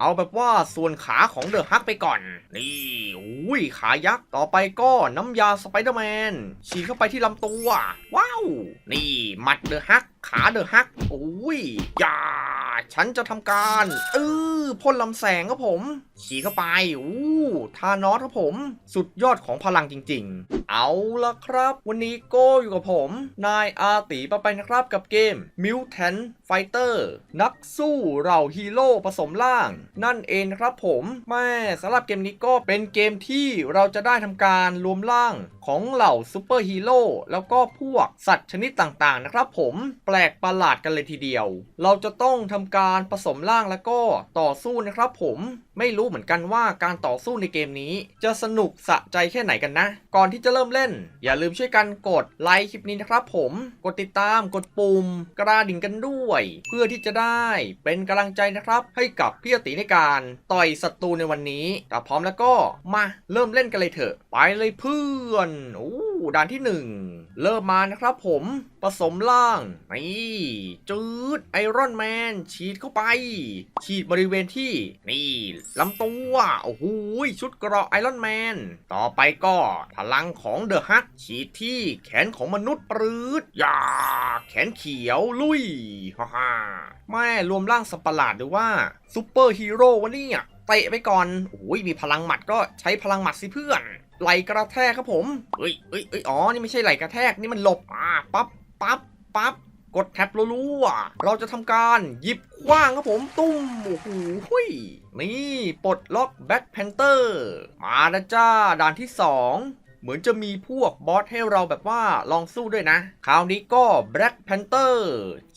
เอาแบบว่าส่วนขาของเดอะฮักไปก่อน นี่อุ้ยขายักษ์ ต่อไปก็น้ำยาสไปเดอร์แมน ฉีดเข้าไปที่ลำตัว ว้าว นี่หมัดเดอะฮัก ขาเดอะฮักอุ้ยอย่าฉันจะทำการเออ พ่นลำแสงครับผมฉีดเข้าไปอู้ทานอสครับผม สุดยอดของพลังจริง ๆ เอาละครับ วันนี้โก้อยู่กับผม นายอาตีปะไปนะครับกับเกม Mutant Fighter นักสู้เหล่าฮีโร่ผสมล่าง นั่นเองครับผมแม่สำหรับเกมนี้ก็เป็นเกมที่เราจะได้ทำการรวมร่างของเหล่าซูเปอร์ฮีโร่แล้วก็พวกสัตว์ชนิดต่างๆนะครับผมแปลกประหลาดกันเลยทีเดียว เราจะต้องทำการผสมร่างแล้วก็ต่อสู้นะครับผมไม่รู้เหมือนกันว่าการต่อสู้ในเกมนี้ จะสนุกสะใจแค่ไหนกันนะ ก่อนที่จะเริ่มเล่น อย่าลืมช่วยกันกดไลค์คลิปนี้นะครับผมกดติดตามกดปุ่ม กระดิ่งกันด้วย เพื่อที่จะได้เป็นกำลังใจนะครับ ให้กับพี่อติในการต่อยศัตรูในวันนี้ถ้าพร้อมแล้วก็มาเริ่มเล่นกันเลยเถอะ ไปเลยเพื่อนโอ้ด่านที่หนึ่ง เริ่มมานะครับผมผสมล่างนี่จืดไอรอนแมนฉีดเข้าไป ฉีดบริเวณที่นี่ลำตัวโอ้โหชุดเกราะไอรอนแมนต่อไปก็พลังของเดอะฮักฉีดที่แขนของมนุษย์ปรืดอย่าแขนเขียวลุยฮ่าฮ่าแม่รวมร่างสัตว์ปหลาดหรือว่าซูเปอร์ฮีโร่วะเนี่ยเตะไปก่อนโอ้ยมีพลังหมัดก็ใช้พลังหมัดสิเพื่อน ไหลกระแทกครับผมเอ้ยเอ้ยเอ้ยอ๋อ นี่ไม่ใช่ไหลกระแทก นี่มันหลบ อ่า ปั๊บ ปั๊บ ปั๊บ กดแท็บรัวๆเราจะทำการหยิบคว้างครับผม ตุ้ม โอ้โหหุยนี่ ปลดล็อกแบ็คแพนเตอร์ มาแล้วจ้า ด่านที่ 2 เหมือนจะมีพวกบอสให้เราแบบว่าลองสู้ด้วยนะ คราวนี้ก็ Black Panther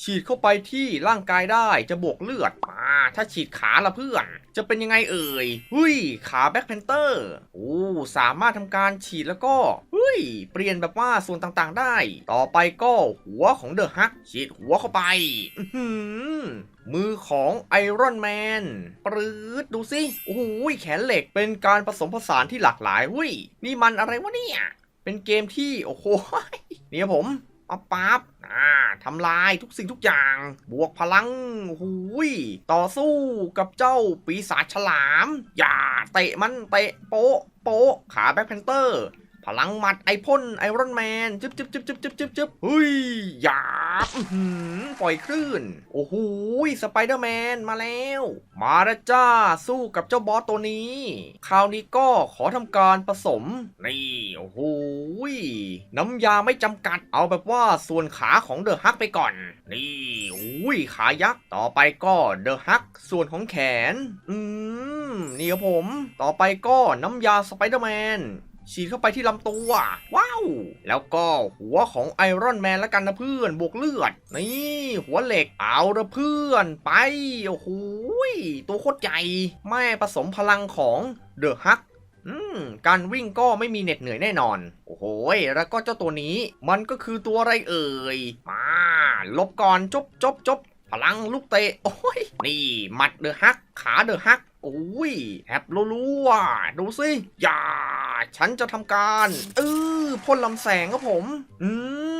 ฉีดเข้าไปที่ร่างกายได้จะบวกเลือดอ่าถ้าฉีดขาละเพื่อน จะเป็นยังไงเอ่ยหุยขา Black Panther โอ้สามารถทำการฉีดแล้วก็หุยเปลี่ยนแบบว่าส่วนต่างๆได้ ต่อไปก็หัวของเดอะฮักฉีดหัวเข้าไปมือของไอรอนแมนปรืดดูสิโอ้โหแขนเหล็กเป็นการผสมผสานที่หลากหลายเว้ยนี่มันอะไรวะเนี่ย เป็นเกมที่ โอ้โหเนี่ยผมปั๊บปั๊บอ่าทำลายทุกสิ่งทุกอย่าง บวกพลังโอ้โหต่อสู้กับเจ้าปีศาจฉลาม อย่าเตะมันเตะโป๊ะโป๊ะขาแบ็คแพนเตอร์ พลังหมัดไอพ่นไอรอนแมนจึ๊บจึ๊บจึ๊บจึ๊บจึ๊บจึ๊บจึ๊บเฮ้ยหยาบปล่อยคลื่น โอ้โหสไปเดอร์แมนมาแล้ว มาแล้วจ้า สู้กับเจ้าบอสตัวนี้ คราวนี้ก็ขอทำการผสม นี่ โอ้โหน้ำยาไม่จำกัดเอาแบบว่าส่วนขาของเดอะฮักไปก่อน นี่อุ้ยขายักษ์ต่อไปก็เดอะฮักส่วนของแขน อืมนี่ครับผม ต่อไปก็น้ำยาสไปเดอร์แมน ฉีดเข้าไปที่ลำตัวว้าว แล้วก็หัวของไอรอนแมนแล้วกันนะเพื่อนบวกเลือด นี่หัวเหล็กเอาละเพื่อนไปโอ้โหตัวโคตรใหญ่แม่ผสมพลังของเดอะฮักอืมการวิ่งก็ไม่มีเหน็ดเหนื่อยแน่นอน โอ้โห แล้วก็เจ้าตัวนี้ มันก็คือตัวอะไรเอ่ย มา ลบก่อนจบจบจบพลังลูกเตะ โอ้ย นี่ หมัดเดอะฮัก ขาเดอะฮัก โอ้ยแอบรัวๆดูสิอย่า ฉันจะทำการเออพ่นลำแสงครับผม อื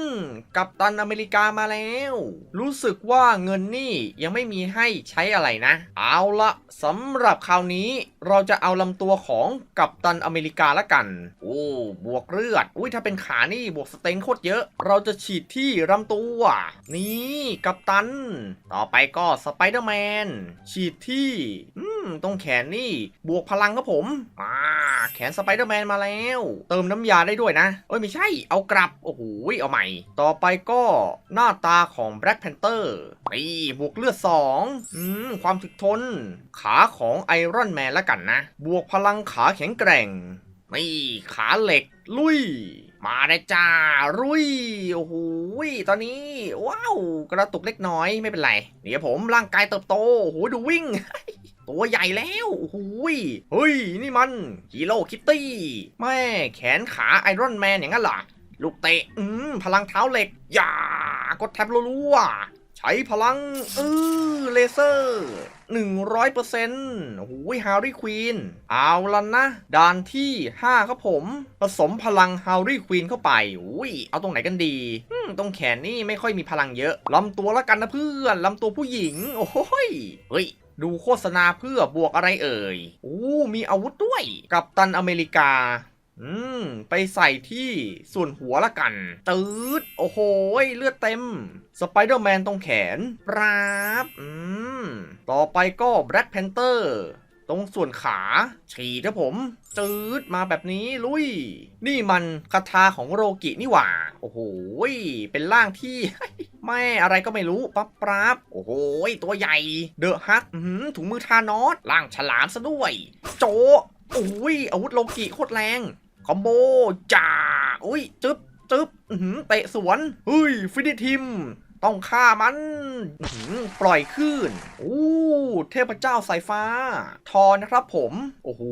ม กัปตันอเมริกามาแล้ว รู้สึกว่าเงินนี่ยังไม่มีให้ใช้อะไรนะ เอาละสำหรับคราวนี้เราจะเอาลำตัวของกัปตันอเมริกาละกัน โอ้ บวกเลือด อุ้ยถ้าเป็นขานี่บวกสเต็งโคตรเยอะ เราจะฉีดที่ลำตัว นี่กัปตัน ต่อไปก็สไปเดอร์แมนฉีดที่อื ตรงแขนนี่ บวกพลังครับผมอ่าแขนสไปเดอร์แมนมาแล้ว เติมน้ำยาได้ด้วยนะ เอ้ยไม่ใช่ เอากลับ โอ้โห เอาใหม่ ต่อไปก็หน้าตาของ Black Panther นี่บวกเลือด2อืม ความถึกทน ขาของไอรอนแมนแล้วกันนะ บวกพลังขาแข็งแกร่งนี่ขาเหล็กลุย มาได้จ้ารุย โอ้โหตอนนี้ ว้าว กระตุกเล็กน้อยไม่เป็นไร เดี๋ยวผมร่างกายเติบโตโอ้โหดูวิ่ง ตัวใหญ่แล้วโอ้โหเฮ้ย นี่มันฮีโร่คิตตี้ แม่แขนขาไอรอนแมนอย่างนั้นเหรอ ลูกเตะ อืม พลังเท้าเหล็ก อย่ากดแท็บรัวๆใช้พลัง อือเลเซอร์หนึ่งร้อยเปอร์เซ็นต์โอ้โหฮาร์รี่ควีน เอาละนะ ด่านที่5ครับผม ผสมพลังฮาร์รี่ควีนเข้าไปอุ้ย เอาตรงไหนกันดีอืมตรงแขนนี่ไม่ค่อยมีพลังเยอะ ลำตัวละกันนะเพื่อน ลำตัวผู้หญิง โอ้ย เฮ้ย ดูโฆษณาเพื่อบวกอะไรเอ่ยอู้มีอาวุธด้วย กับตันอเมริกา อืม ไปใส่ที่ส่วนหัวละกัน ตืด โอ้โห เลือดเต็ม สไปเดอร์แมนตรงแขน ปราบ อืม ต่อไปก็แบล็ c แพนเตอร์ตรงส่วนขาฉีดครับผมจืดมาแบบนี้ลุย นี่มันคาถาของโรกินี่หว่า โอ้โห เป็นร่างที่ แม่อะไรก็ไม่รู้ปั๊บปราบโอ้โหตัวใหญ่ เดอะฮักหือถุงมือทานอสร่างฉลามซะด้วย โจโอ้ยอาวุธโลกิโคตรแรง คอมโบจ่าอุ้ยจึ๊บจึ๊บหือเตะสวนเฮ้ยฟินิทิม ต้องฆ่ามันหือปล่อยขึ้นโอ้เทพเจ้าสายฟ้า ทอนะครับผม โอ้โห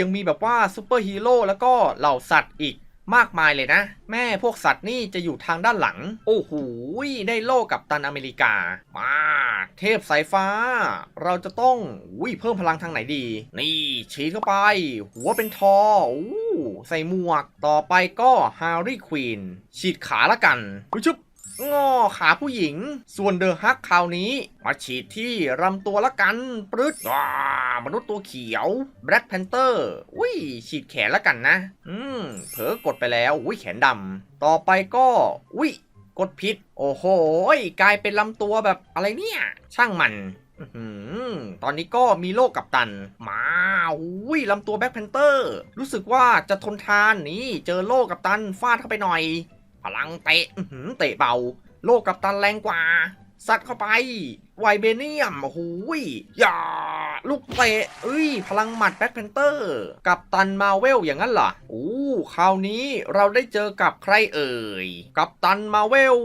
ยังมีแบบว่าซูเปอร์ฮีโร่แล้วก็เหล่าสัตว์อีก มากมายเลยนะ แม่พวกสัตว์นี่จะอยู่ทางด้านหลัง โอ้โหได้โล่กับตันอเมริกา มา เทพสายฟ้า เราจะต้องอุ้ยเพิ่มพลังทางไหนดี นี่ฉีดเข้าไป หัวเป็นทออู้ใส่หมวก ต่อไปก็ฮาร์รี่ควีนฉีดขาละกันอุ๊ยชุบ งอขาผู้หญิง ส่วนเดอะฮักคราวนี้ มาฉีดที่ลำตัวละกันปรึดว้ามนุษย์ตัวเขียวแบล็ c แพนเตอร์อุ้ยฉีดแขนละกันนะ อืมเผลอกดไปแล้วอุ้ยแขนดำต่อไปก็อุ้ยกดผิดโอ้โหกลายเป็นลำตัวแบบอะไรเนี่ย ช่างมันอื้อหือตอนนี้ก็มีโลกกับตัน มาอุ้ยลำตัวแบ็คแพนเตอร์ รู้สึกว่าจะทนทานนี่ เจอโลกกับตันฟาดเข้าไปหน่อย พลังเตะเตะเบา โลกกับตันแรงกว่าซัดเข้าไป ไวเบเนียม โอ้โหยอย่า ลูกเตะเอ้ย พลังหมัดแบ็คแพนเตอร์ กับตันมาเวลอย่างนั้นเหรอโอ้คราวนี้เราได้เจอกับใครเอ่ย กับตันมาเวล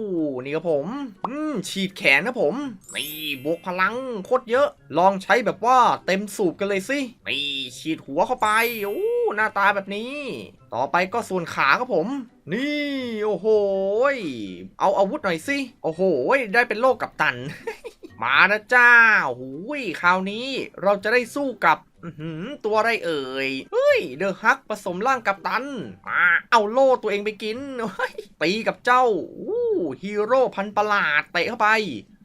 นี่ครับผม อืม ฉีดแขนนะผม นี่บวกพลังโคตรเยอะ ลองใช้แบบว่าเต็มสูบกันเลยสินี่ฉีดหัวเข้าไป โอ้ หน้าตาแบบนี้ ต่อไปก็ส่วนขาครับผม นี่ โอ้โหเอาอาวุธหน่อยสิ โอ้โห ได้เป็นโลกกับตัน มานะจ้าหูยคราวนี้เราจะได้สู้กับตัวอะไรเอ่ย เฮ้ย เดอะฮักผสมร่างกับตัน มาเอาโล่ตัวเองไปกินตีกับเจ้าฮีโร่พันประหลาดเตะเข้าไป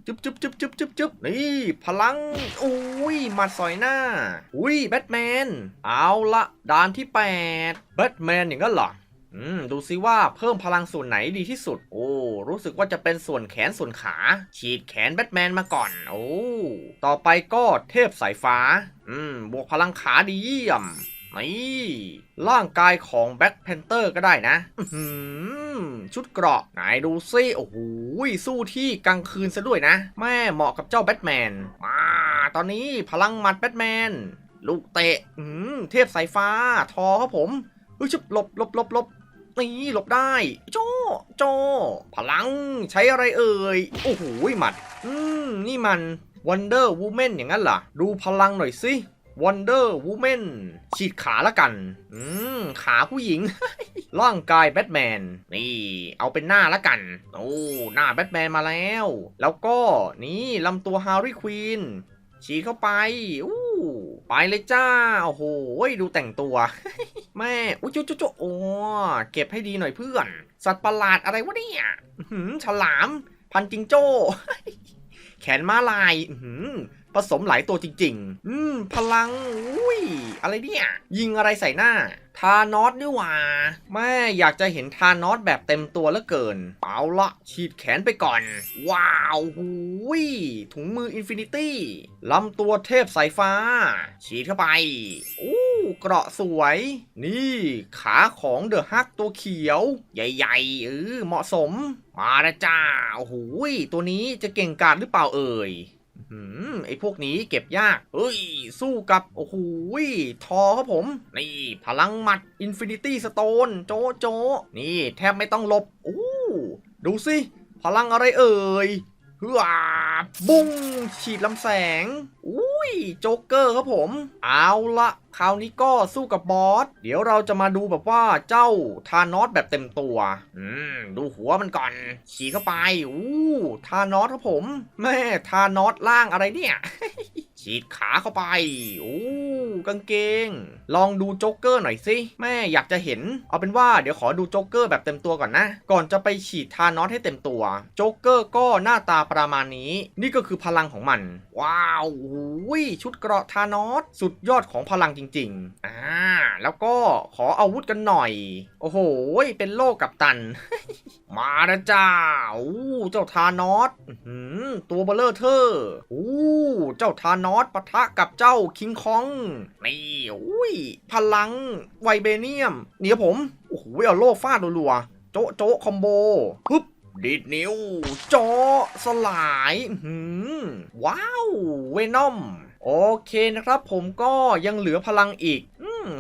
จึ๊บจึ๊บจึ๊บจึ๊บจึ๊บจึ๊บนี่พลังอุ้ยมัดสอยหน้า อุ้ยแบทแมน เอาละด่านที่ 8 แบทแมนอย่างนั้นเหรออืมดูซิว่าเพิ่มพลังส่วนไหนดีที่สุด โอ้ รู้สึกว่าจะเป็นส่วนแขนส่วนขา ฉีดแขนแบทแมนมาก่อน โอ้ ต่อไปก็เทพสายฟ้า อืม บวกพลังขาดีเยี่ยม นี่ร่างกายของแบ็คแพนเตอร์ก็ได้นะชุดเกราะไหนดูซิโอ้โหสู้ที่กลางคืนซะด้วยนะ แม่เหมาะกับเจ้าแบทแมน มาตอนนี้พลังหมัดแบทแมน ลูกเตะอืมเทพสายฟ้า ทอครับผมฮ้ชุบหลบหลบหลบหลบนี่หลบได้ โจโจพลังใช้อะไรเอ่ย โอ้โหหมัด อืม นี่มัน Wonder Woman อย่างนั้นเหรอ ดูพลังหน่อยสิ Wonder Woman ฉีดขาละกัน อืม ขาผู้หญิง ร่างกายแบทแมน นี่ เอาเป็นหน้าละกัน โอ้ หน้าแบทแมนมาแล้ว แล้วก็นี่ลำตัวฮาร์รี่ควีนฉีดเข้าไป อู้ไปเลยจ้า โอ้โห ดูแต่งตัว แม่ อุ้ยจุ๊จุ๊จุ๊โอ้เก็บให้ดีหน่อยเพื่อน สัตว์ประหลาดอะไรวะเนี่ยฉลาม พันจิงโจ้ แขนม้าลายอื้อหือ ผสมหลายตัวจริง ๆ อืม พลัง อุ้ย อะไรเนี่ย ยิงอะไรใส่หน้า ทานอสนี่หว่าแม่อยากจะเห็นทานอสแบบเต็มตัวเหลือเกิน เอาละฉีดแขนไปก่อน ว้าวหูยถุงมืออินฟินิตี้ลำตัวเทพสายฟ้า ฉีดเข้าไป อู้เกราะสวย นี่ขาของเดอะฮักตัวเขียว ใหญ่ๆเออเหมาะสม มาล้วจ้าโอ้โหยตัวนี้จะเก่งกาจหรือเปล่าเอ่ย หืมไอพวกนี้เก็บยาก เฮ้ย สู้กับ โอ้โหทอครับผม นี่ พลังหมัดอินฟินิตี้สโตนโจโจ นี่แทบไม่ต้องหลบอู้ดูสิ พลังอะไรเอ่ยฮึอ่าบุ้งฉีดลำแสงอุ้ ยโจ๊กเกอร์ครับผม เอาละคราวนี้ก็สู้กับบอส เดี๋ยวเราจะมาดูแบบว่าเจ้าทานอสแบบเต็มตัว อืม ดูหัวมันก่อนฉีดเข้าไป อู้ทานอสครับผม แม่ทานอสล่างอะไรเนี่ย ฉีดขาเข้าไป อู้ กางเกง ลองดูโจ๊กเกอร์หน่อยสิแม่อยากจะเห็น เอาเป็นว่าเดี๋ยวขอดูโจ๊กเกอร์แบบเต็มตัวก่อนนะ ก่อนจะไปฉีดทานอสให้เต็มตัวโจ๊กเกอร์ก็หน้าตาประมาณนี้ นี่ก็คือพลังของมัน ว้าวโอ้ยชุดเกราะทานอสสุดยอดของพลังจริงๆอ่าแล้วก็ขออาวุธกันหน่อย โอ้โหเป็นโลกกับตันมาแล้วจ้าอู้เจ้าทานอสตัวเบลเลอร์เธออู้เจ้าทานอสปะทะกับเจ้าคิงคอง นี่อุ้ย พลัง ไวเบเนียมเนี่ยผม โอ้โหเอาโล่ฟาดรัวๆ โจ๊ะโจ๊ะคอมโบฮึบดีดนิ้วโจะสลายหือว้าว เวนอมโอเคนะครับผมก็ยังเหลือพลังอีก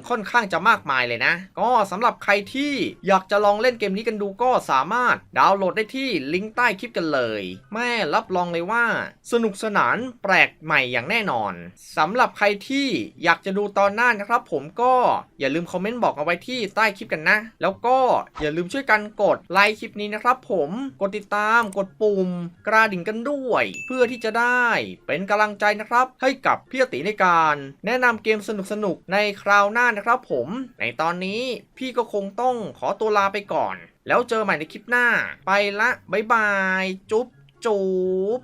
ค่อนข้างจะมากมายเลยนะ ก็สำหรับใครที่อยากจะลองเล่นเกมนี้กันดูก็สามารถดาวน์โหลดได้ที่ลิงก์ใต้คลิปกันเลย แม่รับรองเลยว่า สนุกสนานแปลกใหม่อย่างแน่นอนสำหรับใครที่อยากจะดูตอนหน้านะครับผมก็อย่าลืมคอมเมนต์บอกเอาไว้ที่ใต้คลิปกันนะ แล้วก็อย่าลืมช่วยกันกดไลค์คลิปนี้นะครับผมกดติดตามกดปุ่ม กระดิ่งกันด้วย เพื่อที่จะได้เป็นกำลังใจนะครับ ให้กับพี่ติในการ แนะนำเกมสนุกๆในคราวหน้านะครับผม ในตอนนี้พี่ก็คงต้องขอตัวลาไปก่อน แล้วเจอใหม่ในคลิปหน้า ไปละ บ๊ายบาย จุ๊บจุ๊บ